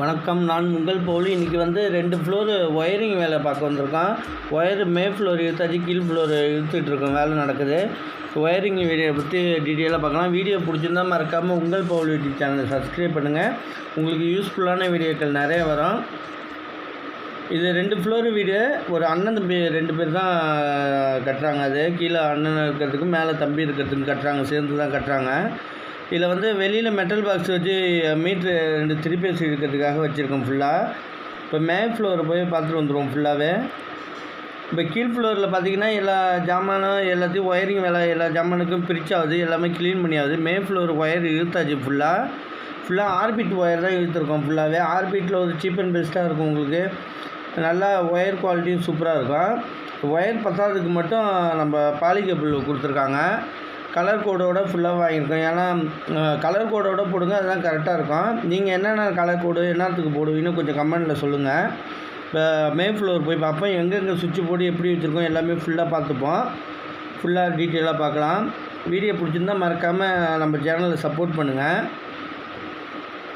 வணக்கம். நான் உங்கள் போலி. இன்றைக்கி வந்து ரெண்டு ஃப்ளோரு ஒயரிங் வேலை பார்க்க வந்திருக்கோம். ஒயரு மே ஃப்ளோர் இழுத்தாச்சு கீழ் ஃப்ளோர் இழுத்துட்ருக்கோம் வேலை நடக்குது. ஒயரிங் வீடியோ பற்றி டீட்டெயிலாக பார்க்கலாம். வீடியோ பிடிச்சிருந்தா மறக்காமல் உங்கள் பவுல் யூடியூப் சேனலை சப்ஸ்கிரைப் பண்ணுங்கள் உங்களுக்கு யூஸ்ஃபுல்லான வீடியோக்கள் நிறைய வரும். இது ரெண்டு ஃப்ளோர் வீடு ஒரு அண்ணன் தம்பி ரெண்டு பேர் தான் கட்டுறாங்க அது. கீழே அண்ணன் இருக்கிறதுக்கு மேலே தம்பி இருக்கிறதுக்கு கட்டுறாங்க. சேர்ந்து தான் கட்டுறாங்க. இதில் வந்து வெளியில் மெட்டல் பாக்ஸ் வச்சு மீட்ரு ரெண்டு திருப்பி இழுக்கிறதுக்காக வச்சுருக்கோம் ஃபுல்லாக இப்போ மே ஃப்ளோர் போய் பார்த்துட்டு வந்துடுவோம் ஃபுல்லாகவே இப்போ கீழ் ஃப்ளோரில் பார்த்தீங்கன்னா எல்லா ஜாமானும் எல்லாத்தையும் ஒயரிங் வேலை எல்லா ஜாமானுக்கும் பிரிச்சாகுது எல்லாமே க்ளீன் பண்ணியாகுது மே ஃப்ளோர் ஒயர் இழுத்தாச்சு ஃபுல்லாக ஃபுல்லாக ஆர்பிட் ஒயர் தான் இழுத்துருக்கோம் ஃபுல்லாகவே ஆர்பிட்டில் ஒரு சீப் அண்ட் பெஸ்ட்டாக இருக்கும் உங்களுக்கு. நல்லா ஒயர் குவாலிட்டியும் சூப்பராக இருக்கும். ஒயர் பத்தாததுக்கு மட்டும் நம்ம பாலி கேபிள் கொடுத்துருக்காங்க. கலர் கோடோட ஃபுல்லாக வாங்கியிருக்கோம். ஏன்னா கலர் கோடோட போடுங்க அதுதான் கரெக்டாக இருக்கும். நீங்கள் என்னென்ன கலர் கோடு என்னத்துக்கு போடுவீங்கன்னு கொஞ்சம் கமெண்டில் சொல்லுங்கள் இப்போ மே ஃப்ளோர் போய் பார்ப்போம். எங்கெங்கே சுவிட்ச் போர்டு எப்படி வச்சுருக்கோம் எல்லாமே ஃபுல்லாக பார்த்துப்போம். ஃபுல்லாக டீட்டெயிலாக பார்க்கலாம். வீடியோ பிடிச்சிருந்தா மறக்காமல் நம்ம சேனலை சப்போர்ட் பண்ணுங்கள்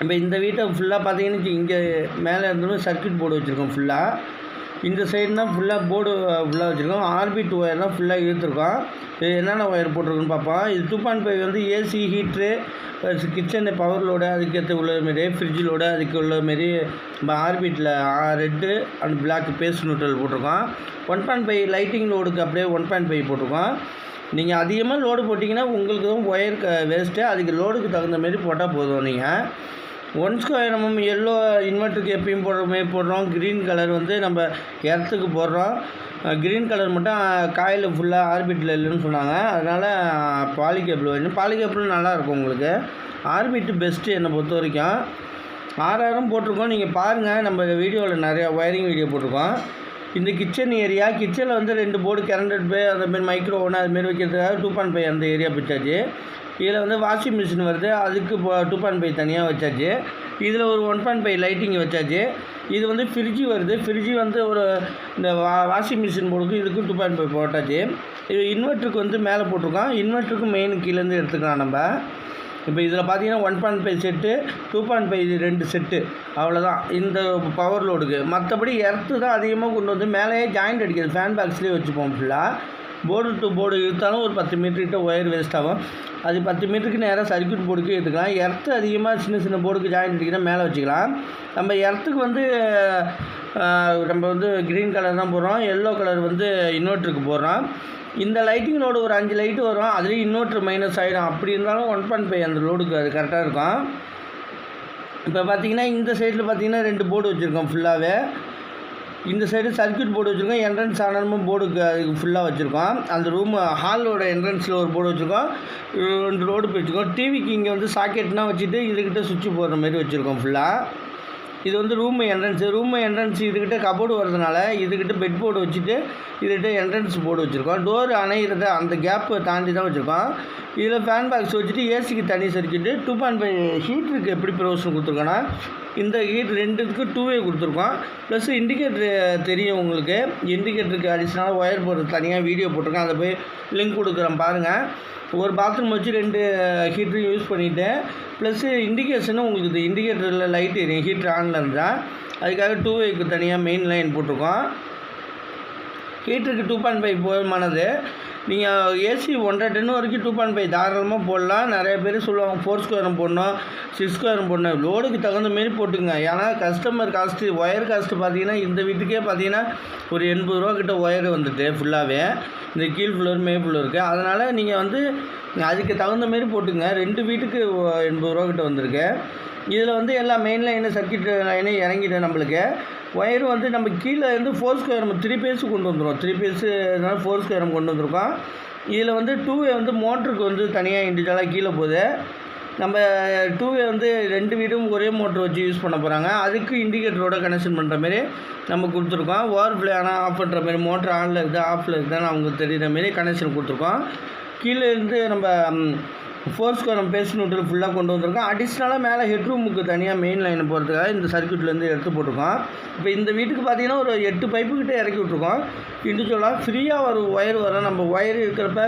இப்போ இந்த வீட்டை ஃபுல்லாக பார்த்தீங்கன்னு இங்கே மேலே இருந்தோம் சர்க்கியூட் போர்டு வச்சுருக்கோம் ஃபுல்லாக இந்த சைடு தான் ஃபுல்லாக போர்டு ஃபுல்லாக வச்சுருக்கோம். ஆர்பிட் ஒயர்லாம் தான் ஃபுல்லாக இழுத்துருக்கோம். என்னென்ன ஒயர் போட்டிருக்குன்னு பார்ப்போம். இது டூ பாயிண்ட் ஃபைவ் வந்து AC heater kitchen power load அதுக்கேற்ற உள்ள மாரி ஃப்ரிட்ஜ் லோடு அதுக்கு உள்ள மாரி நம்ம ஆர்பிட்டில் red and black phase neutral போட்டிருக்கோம். ஒன் பாயிண்ட் ஃபைவ் லைட்டிங் லோடுக்கு அப்படியே ஒன் பாயிண்ட் ஃபைவ் போட்டிருக்கோம். நீங்கள் அதிகமாக லோடு போட்டிங்கன்னா உங்களுக்கு தான் ஒயர் வேஸ்ட்டு அதுக்கு லோடுக்கு தகுந்த மாரி போட்டால் போதும் நீங்கள் ஒன் ஸ்கொயர் நம்ம எல்லோ இன்வெர்ட்டருக்கு எப்பயும் போடுற மாதிரி போடுறோம். க்ரீன் கலர் வந்து நம்ம எர்த்துக்கு போடுறோம். க்ரீன் கலர் மட்டும் காயில் ஃபுல்லாக ஆர்பிட்டில் இல்லைன்னு சொன்னாங்க. அதனால் பாலி வேணும் பாலி நல்லாயிருக்கும் உங்களுக்கு. ஆர்பிட்டு பெஸ்ட்டு என்னை பொறுத்த வரைக்கும் ஆறாயிரம் போட்டிருக்கோம். நீங்கள் பாருங்கள் நம்ம வீடியோவில் நிறையா ஒயரிங் வீடியோ போட்டிருக்கோம். இந்த கிச்சன் ஏரியா கிச்சனில் வந்து ரெண்டு போர்டு கரண்டட் பே அந்த மாதிரி மைக்ரோ ஒன்று அதுமாரி வைக்கிறதுக்காக டூ பாயிண்ட் ஃபைவ் அந்த ஏரியா பிச்சாச்சு இதில் வந்து வாஷிங் மிஷின் வருது. அதுக்கு டூ பாயிண்ட் ஃபைவ் தனியாக வச்சாச்சு. இதில் ஒரு ஒன் பாயிண்ட் ஃபைவ் லைட்டிங் வச்சாச்சு. இது வந்து ஃப்ரிட்ஜு வருது. ஃப்ரிட்ஜு வந்து ஒரு இந்த வா வாஷிங் மிஷின் போர்டுக்கு இதுக்கும் டூ பாயிண்ட் ஃபைவ் போட்டாச்சு. இது இன்வெர்ட்டருக்கு வந்து மேலே போட்டிருக்கோம் இன்வெர்ட்டருக்கும் மெயின் கீழேருந்து எடுத்துக்கலாம் நம்ம. இப்போ இதில் பார்த்தீங்கன்னா one point five set two point five ரெண்டு செட்டு அவ்வளோதான் இந்த பவர் லோடுக்கு மற்றபடி எர்த்து தான் அதிகமாக கொண்டு வந்து மேலேயே ஜாயிண்ட் அடிக்கிறது. ஃபேன் பாக்ஸ்லேயே வச்சுப்போம் ஃபுல்லாக போர்டு டு போர்டு இழுத்தாலும் ஒரு பத்து மீட்டர்கிட்ட ஒயர் வேஸ்ட் ஆகும். அது பத்து மீட்டருக்கு நேராக சர்க்கியூட் போர்டுக்கு எடுத்துக்கலாம். எர்த்து அதிகமாக சின்ன சின்ன போர்டுக்கு ஜாயின் பண்ணிக்கிட்டால் மேலே வச்சுக்கலாம். நம்ம எர்த்துக்கு வந்து நம்ம வந்து க்ரீன் கலர் தான் போடுறோம். எல்லோ கலர் வந்து இன்வெர்ட்டருக்கு போடுறோம். இந்த லைட்டிங் லோடு ஒரு அஞ்சு லைட்டு வரும். அதுலேயும் இன்வெர்ட்ரு மைனஸ் ஆகிடும் அப்படி இருந்தாலும் ஒன் பாயிண்ட் ஃபைவ் அந்த லோடுக்கு அது கரெக்டாக இருக்கும். இப்போ பார்த்தீங்கன்னா இந்த சைடில் பார்த்தீங்கன்னா ரெண்டு போர்டு வச்சுருக்கோம் ஃபுல்லாகவே இந்த சைடு சர்க்கியூட் போர்டு வச்சுருக்கோம். என்ட்ரன்ஸ் ஆனமும் போர்டுக்கு அதுக்கு ஃபுல்லாக வச்சுருக்கோம். அந்த ரூம் ஹாலோட என்ட்ரன்ஸில் ஒரு போர்டு வச்சுருக்கோம். ரெண்டு ரோடு வச்சுருக்கோம். டிவிக்கு இங்கே வந்து சாக்கெட்லாம் வச்சுட்டு இதுக்கிட்ட சுவிட்ச் போடுற மாதிரி வச்சுருக்கோம் ஃபுல்லாக இது வந்து ரூம் என்ட்ரன்ஸு ரூம் என்ட்ரன்ஸ் இதுக்கிட்ட கபோர்டு வரதுனால இதுக்கிட்ட பெட் போர்டு வச்சுட்டு இதுக்கிட்ட என்ட்ரன்ஸ் போர்டு வச்சுருக்கோம். டோர் அணையிறத அந்த கேப்பை தாண்டி தான் வச்சுருக்கோம். இதில் ஃபேன் பாக்ஸ் வச்சுட்டு ஏசிக்கு தனி சர்க்கிட்டு டூ பாயிண்ட் ஃபைவ் ஹீட்டருக்கு எப்படி ப்ரொவிஷன் கொடுத்துருக்கோன்னா இந்த ஹீட் ரெண்டுத்துக்கு டூவே கொடுத்துருக்கோம். ப்ளஸ் இண்டிகேட்ரு தெரியும் உங்களுக்கு. இண்டிகேட்டருக்கு அடிஷ்னலாக ஒயர் போடுறது தனியாக வீடியோ போட்டிருக்கேன். அதை போய் லிங்க் கொடுக்குறேன் பாருங்கள் ஒரு பாத்ரூம் வச்சு ரெண்டு ஹீட்டரும் யூஸ் பண்ணிவிட்டேன் ப்ளஸ்ஸு இண்டிகேஷனும் உங்களுக்கு இது இண்டிகேட்டரில் லைட் எரியும் ஹீட்ரு ஆனில் இருந்தால் அதுக்காக டூ வேக்கு தனியாக மெயின் லைன் போட்டிருக்கோம். ஹீட்டருக்கு டூ பாயிண்ட் ஃபைவ் போதுமானது. நீங்கள் ஏசி ஒன்றரை டென் வரைக்கும் டூ பாயிண்ட் ஃபைவ் தாராளமாக போடலாம். நிறைய பேர் சொல்லுவாங்க ஃபோர் ஸ்கொயரும் போடணும் சிக்ஸ் ஸ்கொயரும் போடணும். லோடுக்கு தகுந்த மாரி போட்டுங்க ஏன்னா கஸ்டமர் காஸ்ட்டு ஒயர் காஸ்ட்டு பார்த்தீங்கன்னா இந்த வீட்டுக்கே பார்த்தீங்கன்னா ஒரு எண்பது ரூபா கிட்ட ஒயர் வந்துட்டு ஃபுல்லாகவே இந்த கீழ் ஃப்ளோர் மே ஃப்ளோருக்கு அதனால் நீங்கள் வந்து அதுக்கு தகுந்த மாரி போட்டுங்க ரெண்டு வீட்டுக்கு எண்பது ரூபா கிட்ட வந்திருக்கு. இதில் வந்து எல்லா மெயின் லைனு சர்க்கியூட் லைனு இறங்கிடும் நம்மளுக்கு? ஒயர் வந்து நம்ம கீழே இருந்து ஃபோர் ஸ்கொயர் த்ரீ பேஸு கொண்டு வந்துடும் த்ரீ பேஸுனால ஃபோர் ஸ்கொயர் கொண்டு வந்திருக்கோம். இதில் வந்து டூவே வந்து மோட்டருக்கு வந்து தனியாக இண்டிவிஜுவலாக கீழே போகுது. நம்ம டூவே வந்து ரெண்டு வீடும் ஒரே மோட்ரு வச்சு யூஸ் பண்ண போகிறாங்க அதுக்கு இண்டிகேட்டரோட கனெக்ஷன் பண்ணுற மாரி நம்ம கொடுத்துருக்கோம். ஓவர் ஃப்ளே ஆனால் ஆஃப் பண்ணுற மாரி மோட்ரு ஆனில் இருக்குது ஆஃபில் இருக்குதுன்னு அவங்க தெரியுற மாரி கனெக்ஷன் கொடுத்துருக்கோம். கீழே இருந்து நம்ம ஃபோர் ஸ்கொயர் நம்ம பேஸ் ஃபுல்லாக கொண்டு வந்திருக்கோம். அடிஷ்னலாக மேலே ஹெட்ரூமுக்கு தனியாக மெயின் லைனை போகிறதுக்காக இந்த சர்க்கியூட்லேருந்து எடுத்து போட்டிருக்கோம். இப்போ இந்த வீட்டுக்கு பார்த்தீங்கன்னா ஒரு எட்டு பைப்பு கிட்டே இறக்கி விட்ருக்கோம் இண்டிவிஜுவலாக ஃப்ரீயாக ஒரு ஒயர் வரும். நம்ம ஒயர் இருக்கிறப்ப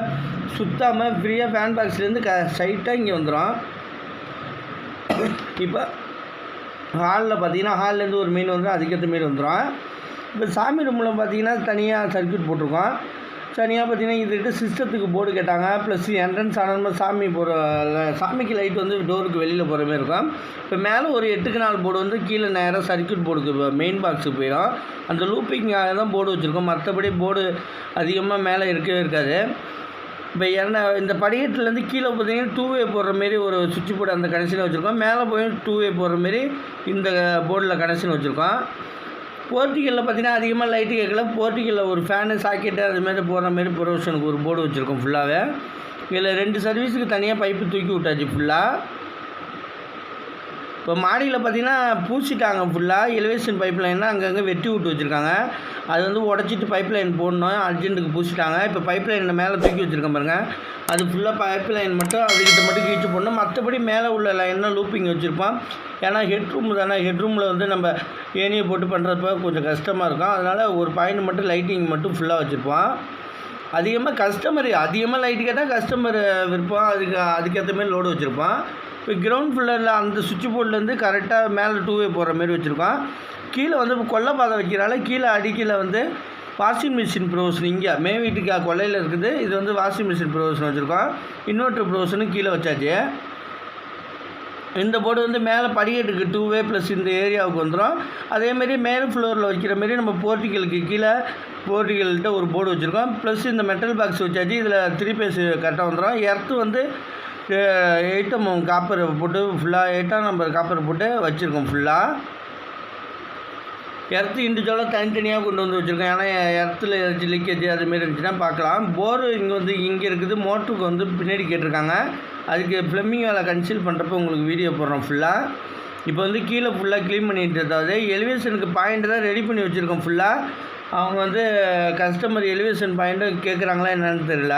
சுத்தாமல் ஃப்ரீயாக ஃபேன் பாக்ஸ்லேருந்து க ஸ்ட்ரைட்டாக இங்கே வந்துடும் இப்போ ஹாலில் பார்த்தீங்கன்னா ஹால்லேருந்து ஒரு மீன் வந்துடும் அதுக்கேற்ற மாரி வந்துடும் இப்போ சாமி ரூமில் பார்த்தீங்கன்னா தனியாக சர்க்யூட் போட்டிருக்கோம். தனியாக பார்த்தீங்கன்னா இதுக்கிட்ட சிஸ்டத்துக்கு போர்டு கேட்டாங்க. ப்ளஸ் என்ட்ரன்ஸ் ஆனால் சாமி போகிற சாமிக்கு லைட் வந்து டோருக்கு வெளியில் போகிற மாதிரி இருக்கும். இப்போ மேலே ஒரு எட்டுக்கு நாலு போர்டு வந்து கீழே நேராக சர்க்யூட் போர்டுக்கு மெயின் பாக்ஸுக்கு போயிடும். அந்த லூப்பிங்காக தான் போர்டு வச்சுருக்கோம். மற்றபடி போர்டு அதிகமாக மேலே இருக்கவே இருக்காது. இப்போ என்ன இந்த படிக்கட்டுலேருந்து கீழே பார்த்தீங்கன்னா டூ வே போடுற மாரி ஒரு சுவிட்ச் போர்டு அந்த கனெக்ஷன் வச்சுருக்கோம். மேலே போய் டூ வே போடுற மாரி இந்த போர்டில் கனெக்ஷன் வச்சுருக்கோம். போர்ட்டிகளில் பார்த்தீங்கன்னா அதிகமாக லைட்டு கேட்கல. போர்ட்டிகளில் ஒரு ஃபேனு சாக்கெட்டு அது போடுற மாதிரி ப்ரொவிஷனுக்கு ஒரு போர்டு வச்சுருக்கோம் ஃபுல்லாகவே இதில் ரெண்டு சர்வீஸுக்கு தனியாக பைப்பு தூக்கி விட்டாச்சு ஃபுல்லாக இப்போ மாடியில் பார்த்தீங்கன்னா பூசிட்டாங்க ஃபுல்லாக எலிவேஷன் பைப் லைன்னா அங்கங்கே வெட்டி விட்டு வச்சுருக்காங்க. அது வந்து உடச்சிட்டு பைப் லைன் போடணும் அர்ஜென்ட்டுக்கு பூசிட்டாங்க. இப்போ பைப் லைனில் மேலே தூக்கி வச்சுருக்கேன் பாருங்கள் அது ஃபுல்லாக பைப் லைன் மட்டும் அதுக்கிட்ட மட்டும் கீழ்ச்சி போடணும். மற்றபடி மேலே உள்ள லைனில் லூப்பிங் வச்சுருப்பான் ஏன்னா ஹெட் ரூம் தானே. ஹெட் ரூமில் வந்து நம்ம ஏனியை போட்டு பண்ணுறப்ப கொஞ்சம் கஷ்டமாக இருக்கும். அதனால் ஒரு பாயிண்ட் மட்டும் லைட்டிங் மட்டும் ஃபுல்லாக வச்சுருப்பான் அதிகமாக கஸ்டமர் அதிகமாக லைட் கேட்டால் கஸ்டமர் விருப்பம். அதுக்கு அதுக்கேற்ற மாதிரி லோடு வச்சுருப்பான் இப்போ கிரவுண்ட் ஃப்ளோரில் அந்த சுவிட்ச் போர்ட்லேருந்து கரெக்டாக மேலே டூ வே போகிற மாதிரி வச்சுருக்கோம். கீழே வந்து இப்போ கொல்லை பாதை வைக்கிறால கீழே அடிக்கையில் வந்து வாஷிங் மிஷின் ப்ரொவிஷன் இங்கே மே வீட்டுக்கு கொல்லையில் இருக்குது. இது வந்து வாஷிங் மிஷின் ப்ரொவிஷன் வச்சுருக்கோம். இன்வெர்ட்டர் ப்ரொவிஷனும் கீழே வச்சாச்சு. இந்த போர்டு வந்து மேலே படிக்கட்டுக்கு டூ வே ப்ளஸ் இந்த ஏரியாவுக்கு வந்துடும் அதேமாரி மேல் ஃப்ளோரில் வைக்கிற மாரி நம்ம போர்ட்டிகளுக்கு கீழே போர்ட்டிகள்கிட்ட ஒரு போர்டு வச்சுருக்கோம். ப்ளஸ் இந்த மெட்டல் பாக்ஸ் வச்சாச்சு. இதில் த்ரீ பேஸ் கரெக்டாக வந்துடும் எர்த்து வந்து எயிட்டம் காப்பர் போட்டு ஃபுல்லாக எயிட்டாம் நம்பர் காப்பர் போட்டு வச்சுருக்கோம் ஃபுல்லாக எர்த்து இண்டிவிஜுவலாக தனித்தனியாக கொண்டு வந்து வச்சுருக்கோம். ஏன்னா எர்த்தில் ஏதாச்சும் லீக்கேஜ் அதுமாரி இருந்துச்சுன்னா பார்க்கலாம். போர் இங்கே வந்து இங்கே இருக்குது. மோட்டருக்கு வந்து பின்னாடி கேட்டிருக்காங்க. அதுக்கு ப்ளம்பிங் வேலை கன்சீல் பண்ணுறப்ப உங்களுக்கு வீடியோ போடுறோம் ஃபுல்லாக இப்போ வந்து கீழே ஃபுல்லாக க்ளீன் பண்ணிட்டு அதாவது எலிவேஷனுக்கு பாயிண்ட் தான் ரெடி பண்ணி வச்சுருக்கோம் ஃபுல்லாக அவங்க வந்து கஸ்டமர் எலிவேஷன் பாயிண்ட்டு கேட்குறாங்களா என்னன்னு தெரியல.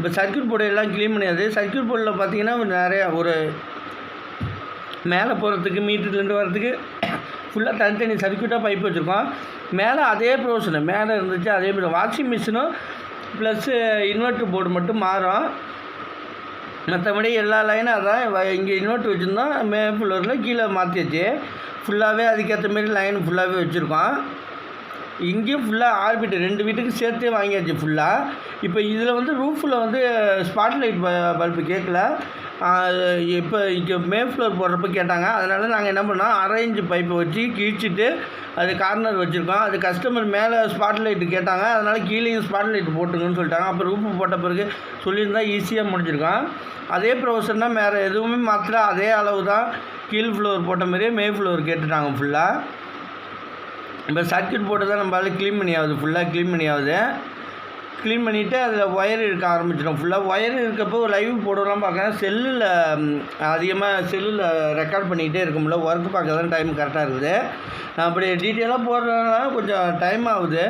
இப்போ சர்க்கியூட் போர்டு எல்லாம் க்ளீன் பண்ணியாது சர்க்கியூட் போர்டில் பார்த்தீங்கன்னா நிறையா ஒரு மேலே போகிறதுக்கு மீட்டர்லேருந்து வரதுக்கு ஃபுல்லாக தனித்தனி சர்க்கியூட்டாக பைப் வச்சுருக்கோம். மேலே அதே ப்ரோஷனு மேலே இருந்துச்சு அதே மாதிரி வாஷிங் மிஷினும் ப்ளஸ்ஸு இன்வெர்ட்ரு போர்டு மட்டும் மாறும். மற்றபடி எல்லா லைனும் அதான் இங்கே இன்வெர்ட்ரு வச்சுருந்தோம். மே ஃப்ளோரில் கீழே மாற்றியாச்சு ஃபுல்லாகவே அதுக்கேற்ற மாரி லைன் ஃபுல்லாகவே வச்சுருக்கோம். இங்கேயும் ஃபுல்லாக ஆர்பிட் ரெண்டு வீட்டுக்கு சேர்த்தே வாங்கியாச்சு ஃபுல்லாக இப்போ இதில் வந்து ரூஃபில் வந்து ஸ்பாட் லைட் பல்பு கேட்கல இப்போ இங்கே மே ஃப்ளோர் போடுறப்ப கேட்டாங்க. அதனால் நாங்கள் என்ன பண்ணோம்? அரேஞ்சு பைப்பை வச்சு கிழிச்சிட்டு அது கார்னர் வச்சுருக்கோம். அது கஸ்டமர் மேலே ஸ்பாட் லைட்டு கேட்டாங்க. அதனால் கீழேயும் ஸ்பாட் லைட் போட்டுங்கன்னு சொல்லிட்டாங்க. அப்போ ரூஃபு போட்ட பிறகு சொல்லியிருந்தால் ஈஸியாக முடிஞ்சிருக்கோம். அதே ப்ரொவிஷன் தான் வேறு எதுவுமே மாத்திர அதே அளவு தான் கீழ் ஃப்ளோர் போட்ட மாதிரியே மே ஃப்ளோர் கேட்டுட்டாங்க ஃபுல்லாக இப்போ சர்க்கியூட் போட்டு தான் நம்மளால க்ளீன் பண்ணி ஆகுது ஃபுல்லாக க்ளீன் பண்ணி ஆகுது க்ளீன் பண்ணிவிட்டு அதில் ஒயர் இருக்க ஆரம்பிச்சிடும். ஃபுல்லாக ஒயர் இருக்கப்போ லைவ் போடலாம் பார்க்குறேன் செல்லில் அதிகமாக செல்லில் ரெக்கார்ட் பண்ணிக்கிட்டே இருக்க ஒர்க் பார்க்க தான் டைம் கரெக்டாக இருக்குது. நான் அப்படி டீட்டெயிலாக போடுறதுனால கொஞ்சம் டைம் ஆகுது.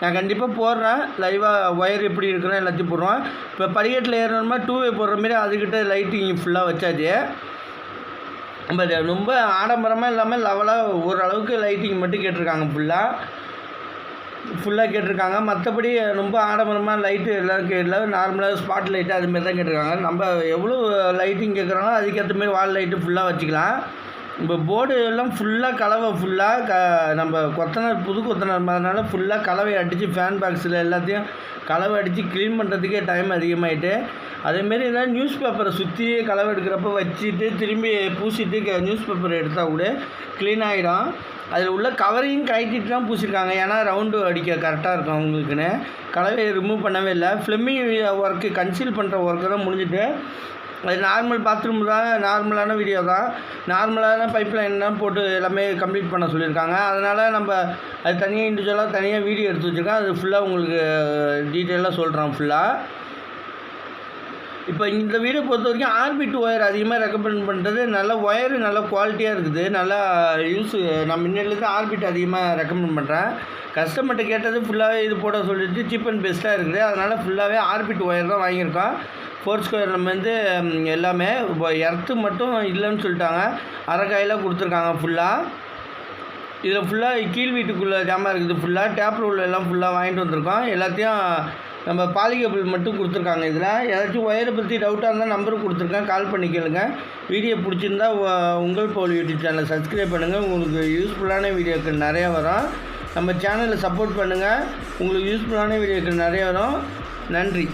நான் கண்டிப்பாக போடுறேன். லைவாக ஒயர் எப்படி இருக்குன்னு எல்லாத்தையும் போடுறோம். இப்போ படிக்கட்டில் ஏறணுமா டூ வே போடுற மாரி அதுக்கிட்ட லைட்டிங் ஃபுல்லாக வச்சாச்சு. நம்ம ரொம்ப ஆடம்பரமாக இல்லாமல் லெவலாக ஓரளவுக்கு லைட்டிங் மட்டும் கேட்டிருக்காங்க ஃபுல்லாக ஃபுல்லாக கேட்டிருக்காங்க. மற்றபடி ரொம்ப ஆடம்பரமாக லைட்டு எல்லாருக்கும் எல்லாம் நார்மலாக ஸ்பாட் லைட்டு அதுமாரி தான் கேட்டிருக்காங்க. நம்ம எவ்வளோ லைட்டிங் கேட்குறாங்களோ அதுக்கேற்ற மாதிரி வால் லைட்டு ஃபுல்லாக வச்சுக்கலாம். இப்போ போர்டு எல்லாம் ஃபுல்லாக கலவை ஃபுல்லாக க நம்ம கொத்தனார் புது கொத்தனார் மாதிரினால ஃபுல்லாக கலவை அடித்து ஃபேன் பாக்ஸில் எல்லாத்தையும் கலவை அடித்து க்ளீன் பண்ணுறதுக்கே டைம் அதிகமாகிட்டு அதேமாரி ஏதாவது நியூஸ் பேப்பரை சுற்றி கலவை எடுக்கிறப்ப வச்சுட்டு திரும்பி பூசிட்டு க- நியூஸ் பேப்பர் எடுத்தால் கூட க்ளீன் ஆகிடும் அதில் உள்ள கவரையும் கழட்டிட்டு தான் பூசிருக்காங்க. ஏன்னா ரவுண்டு அடிக்க கரெக்டாக இருக்கும் அவங்களுக்குன்னு. கலவையை ரிமூவ் பண்ணவே இல்லை. ஃப்ளெம்மிங் ஒர்க்கு கன்சீல் பண்ணுற ஒர்க்கு தான் முடிஞ்சுட்டு அது நார்மல் பாத்ரூம் தான் நார்மலான வீடியோ தான். நார்மலான பைப் லைன் தான் போட்டு எல்லாமே கம்ப்ளீட் பண்ண சொல்லியிருக்காங்க அதனால் நம்ம அது தனியாக இண்டிவிஜுவலாக தனியாக வீடியோ எடுத்து வச்சுருக்கோம். அது ஃபுல்லாக உங்களுக்கு டீட்டெயிலாக சொல்கிறோம் ஃபுல்லாக இப்போ இந்த வீடை பொறுத்த வரைக்கும் ஆர்பிட் ஒயர் அதிகமாக ரெக்கமெண்ட் பண்ணுறது நல்ல ஒயரு நல்ல குவாலிட்டியாக இருக்குது. நல்லா யூஸ் நான் முன்னாடிலேருந்து ஆர்பிட் அதிகமாக ரெக்கமெண்ட் பண்ணுறேன் கஸ்டமர்கிட்ட கேட்டது ஃபுல்லாகவே இது போட சொல்லிட்டு சீப் அண்ட் பெஸ்ட்டாக இருக்குது. அதனால் ஃபுல்லாகவே ஆர்பிட் ஒயர் தான் வாங்கியிருக்கோம். ஃபோர் ஸ்கொயர் நம்ம வந்து எல்லாமே இப்போ எர்த்து மட்டும் இல்லைன்னு சொல்லிட்டாங்க. அரைக்காயெல்லாம் கொடுத்துருக்காங்க ஃபுல்லாக இதில் ஃபுல்லாக கீழ் வீட்டுக்குள்ளே ஜாமான் இருக்குது ஃபுல்லாக டேப் உள்ள எல்லாம் ஃபுல்லாக வாங்கிட்டு வந்திருக்கோம். எல்லாத்தையும் நம்ம பாலிகேபிள் மட்டும் கொடுத்துருக்காங்க இதில். ஏதாச்சும் ஒயரை பற்றி டவுட்டாக இருந்தால் நம்பர் கொடுத்துருக்கேன். கால் பண்ணி கேளுங்க. வீடியோ பிடிச்சிருந்தா உங்கள் போல் யூடியூப் சேனலை சப்ஸ்கிரைப் பண்ணுங்கள் உங்களுக்கு யூஸ்ஃபுல்லான வீடியோக்கள் நிறையா வரும். நம்ம சேனலை சப்போர்ட் பண்ணுங்கள் உங்களுக்கு யூஸ்ஃபுல்லான வீடியோக்கள் நிறைய வரும். நன்றி.